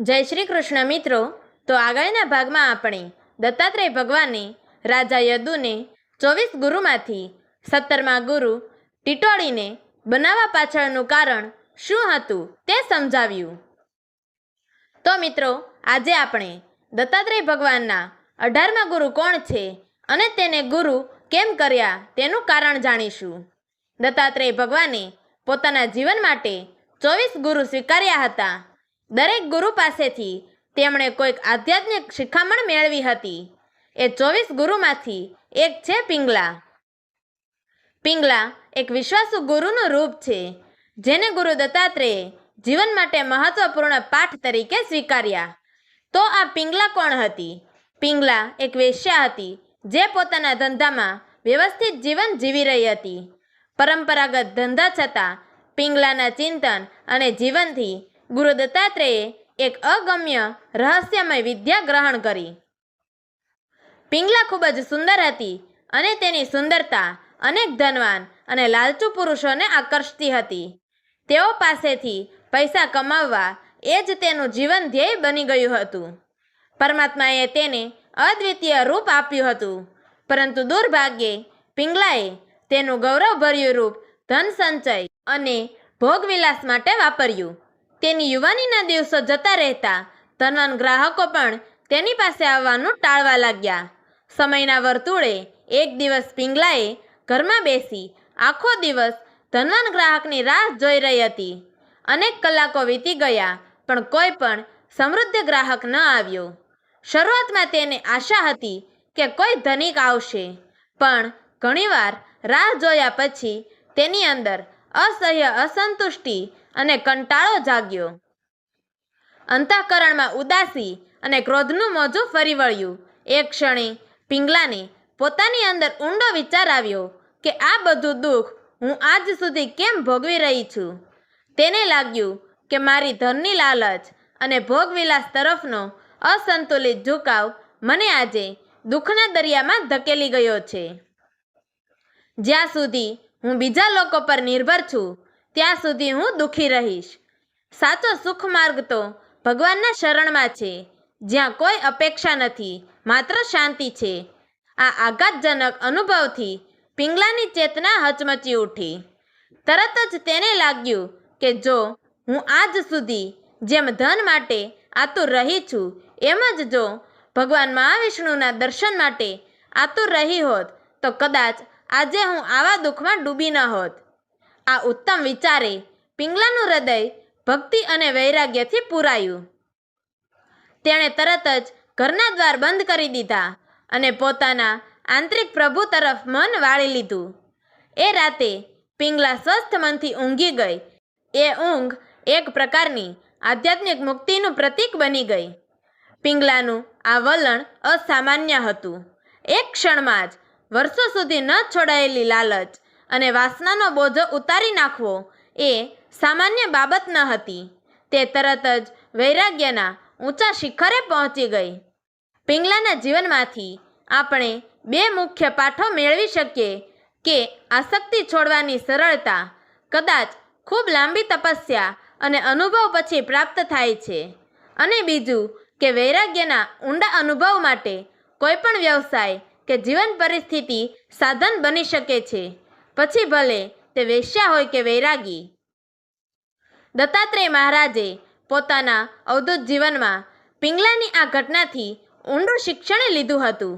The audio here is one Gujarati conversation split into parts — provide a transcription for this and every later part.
જય શ્રી કૃષ્ણ મિત્રો. તો આગળના ભાગમાં આપણે દત્તાત્રેય ભગવાને, રાજા યદુને, ચોવીસ ગુરુમાંથી સત્તરમા ગુરુ ટીટોળીને બનાવવા પાછળનું કારણ શું હતું તે સમજાવ્યું. તો મિત્રો, આજે આપણે દત્તાત્રેય ભગવાનના અઢારમા ગુરુ કોણ છે અને તેને ગુરુ કેમ કર્યા તેનું કારણ જાણીશું. દત્તાત્રેય ભગવાને પોતાના જીવન માટે ચોવીસ ગુરુ સ્વીકાર્યા હતા. દરેક ગુરુ પાસેથી તેમણે કોઈક આધ્યાત્મિક શિખામણ મેળવી હતી. એ ચોવીસ ગુરુમાંથી એક છે પિંગલા. પિંગલા એક વિશ્વાસુ ગુરુનું રૂપ છે, જેને ગુરુ દત્તાત્રેયે જીવન માટે મહત્વપૂર્ણ પાઠ તરીકે સ્વીકાર્યા. તો આ પિંગલા કોણ હતી? પિંગલા એક વેશ્યા હતી, જે પોતાના ધંધામાં વ્યવસ્થિત જીવન જીવી રહી હતી. પરંપરાગત ધંધા છતાં પિંગલાના ચિંતન અને જીવનથી ગુરુ દત્તાત્રેયે એક અગમ્ય રહસ્યમય વિદ્યા ગ્રહણ કરી. પિંગલા ખૂબ જ સુંદર હતી અને તેની સુંદરતા અનેક ધનવાન અને લાલચુ પુરુષોને આકર્ષતી હતી. તેઓ પાસેથી પૈસા કમાવવા એ જ તેનું જીવન ધ્યેય બની ગયું હતું. પરમાત્માએ તેને અદ્વિતીય રૂપ આપ્યું હતું, પરંતુ દુર્ભાગ્યે પિંગલાએ તેનું ગૌરવભર્યું રૂપ ધન સંચય અને ભોગવિલાસ માટે વાપર્યું. તેની યુવાનીના દિવસો જતા રહેતા. ધનવાન ગ્રાહકો પણ તેની પાસે આવવાનું ટાળવા લાગ્યા. સમયના વર્તુળે એક દિવસ પિંગલાએ ઘરમાં બેસી આખો દિવસ ધનવાન ગ્રાહકની રાહ જોઈ રહી હતી. અનેક કલાકો વીતી ગયા, પણ કોઈ પણ સમૃદ્ધ ગ્રાહક ન આવ્યો. શરૂઆતમાં તેને આશા હતી કે કોઈ ધનિક આવશે, પણ ઘણીવાર રાહ જોયા પછી તેની અંદર અસહ્ય અસંતુષ્ટિ અને કંટાળો જાગ્યો. અંતઃકરણમાં ઉદાસી અને ક્રોધનું મોજું ફરી વળ્યું. એક ક્ષણે પિંગલાને પોતાની અંદર ઊંડો વિચાર આવ્યો કે આ બધું દુઃખ હું આજ સુધી કેમ ભોગવી રહી છું? તેને લાગ્યું કે મારી ધનની લાલચ અને ભોગવિલાસ તરફનો અસંતુલિત ઝુકાવ મને આજે દુઃખના દરિયામાં ધકેલી ગયો છે. જ્યાં સુધી હું બીજા લોકો પર નિર્ભર છું ત્યાં સુધી હું દુઃખી રહીશ. સાચો સુખ માર્ગ તો ભગવાનના શરણમાં છે. જ્યાં કોઈ અપેક્ષા નથી, માત્ર શાંતિ છે. આ આઘાતજનક અનુભવથી પિંગલાની ચેતના હચમચી ઉઠી. તરત જ તેને લાગ્યું કે જો હું આજ સુધી જેમ ધન માટે આતુર રહી છું, એમ જ જો ભગવાન મહાવિષ્ણુના દર્શન માટે આતુર રહી હોત, તો કદાચ આજે હું આવા દુઃખમાં ડૂબી ન હોત. આ ઉત્તમ વિચારે પિંગલાનું હૃદય ભક્તિ અને વૈરાગ્યથી પૂરાયું. તેણે તરત જ ઘરના દ્વાર બંધ કરી દીધા અને પોતાના આંતરિક પ્રભુ તરફ મન વાળી લીધું. એ રાતે પિંગલા સ્વસ્થ મનથી ઊંઘી ગઈ. એ ઊંઘ એક પ્રકારની આધ્યાત્મિક મુક્તિનું પ્રતીક બની ગઈ. પિંગલાનું આ વલણ અસામાન્ય હતું. એક ક્ષણમાં જ વર્ષો સુધી ન છોડાયેલી લાલચ અને વાસનાનો બોજો ઉતારી નાખવો એ સામાન્ય બાબત ન હતી. તે તરત જ વૈરાગ્યના ઊંચા શિખરે પહોંચી ગઈ. પિંગલાના જીવનમાંથી આપણે બે મુખ્ય પાઠો મેળવી શકીએ કે આસક્તિ છોડવાની સરળતા કદાચ ખૂબ લાંબી તપસ્યા અને અનુભવ પછી પ્રાપ્ત થાય છે. અને બીજું કે વૈરાગ્યના ઊંડા અનુભવ માટે કોઈ પણ વ્યવસાય કે જીવન પરિસ્થિતિ સાધન બની શકે છે. પછી ભલે તે વેશ્યા હોય કે વૈરાગી. દત્તાત્રેય મહારાજે પોતાના અવધૂત જીવનમાં પિંગલાની આ ઘટનાથી ઊંડું શિક્ષણ લીધું હતું.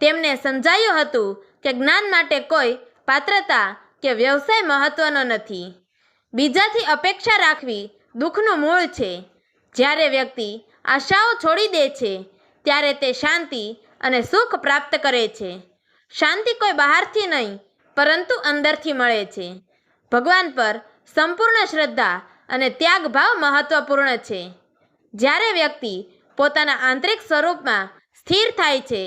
તેમને સમજાયું હતું કે જ્ઞાન માટે કોઈ પાત્રતા કે વ્યવસાય મહત્વનો નથી. બીજાથી અપેક્ષા રાખવી દુઃખનું મૂળ છે. જ્યારે વ્યક્તિ આશાઓ છોડી દે છે, ત્યારે તે શાંતિ અને સુખ પ્રાપ્ત કરે છે. શાંતિ કોઈ બહારથી નહીં પરંતુ અંદરથી મળે છે. ભગવાન પર સંપૂર્ણ શ્રદ્ધા અને ત્યાગભાવ મહત્વપૂર્ણ છે. જ્યારે વ્યક્તિ પોતાના આંતરિક સ્વરૂપમાં સ્થિર થાય છે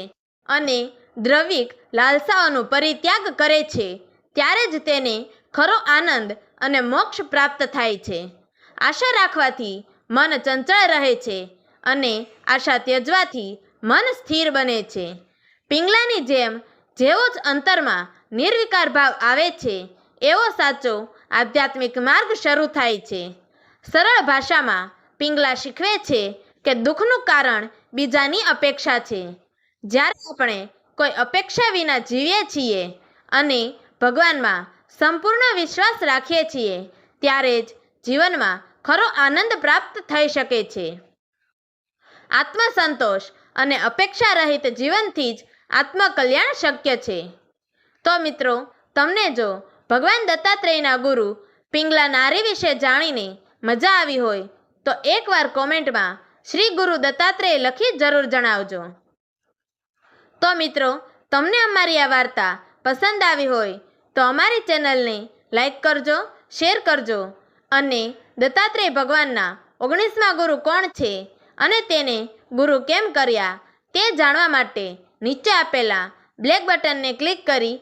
અને દ્રવિક લાલસાઓનું પરિત્યાગ કરે છે, ત્યારે જ તેને ખરો આનંદ અને મોક્ષ પ્રાપ્ત થાય છે. આશા રાખવાથી મન ચંચળ રહે છે અને આશા ત્યજવાથી મન સ્થિર બને છે. પિંગલાની જેમ જેવો જ અંતરમાં નિર્વિકાર ભાવ આવે છે, એવો સાચો આધ્યાત્મિક માર્ગ શરૂ થાય છે. સરળ ભાષામાં પિંગલા શીખવે છે કે દુઃખનું કારણ બીજાની અપેક્ષા છે. જ્યારે આપણે કોઈ અપેક્ષા વિના જીવીએ છીએ અને ભગવાનમાં સંપૂર્ણ વિશ્વાસ રાખીએ છીએ, ત્યારે જ જીવનમાં ખરો આનંદ પ્રાપ્ત થઈ શકે છે. આત્મસંતોષ અને અપેક્ષા રહિત જીવનથી જ આત્મકલ્યાણ શક્ય છે. તો મિત્રો, તમને જો ભગવાન દત્તાત્રેયના ગુરુ પિંગલા નારી વિશે જાણીને મજા આવી હોય, તો એકવાર કોમેન્ટમાં શ્રી ગુરુ દત્તાત્રેય લખી જરૂર જણાવજો. તો મિત્રો, તમને અમારી આ વાર્તા પસંદ આવી હોય, તો અમારી ચેનલને લાઈક કરજો, શેર કરજો અને દત્તાત્રેય ભગવાનના ઓગણીસમા ગુરુ કોણ છે અને તેને ગુરુ કેમ કર્યા તે જાણવા માટે નીચે આપેલા બ્લેક બટનને ક્લિક કરી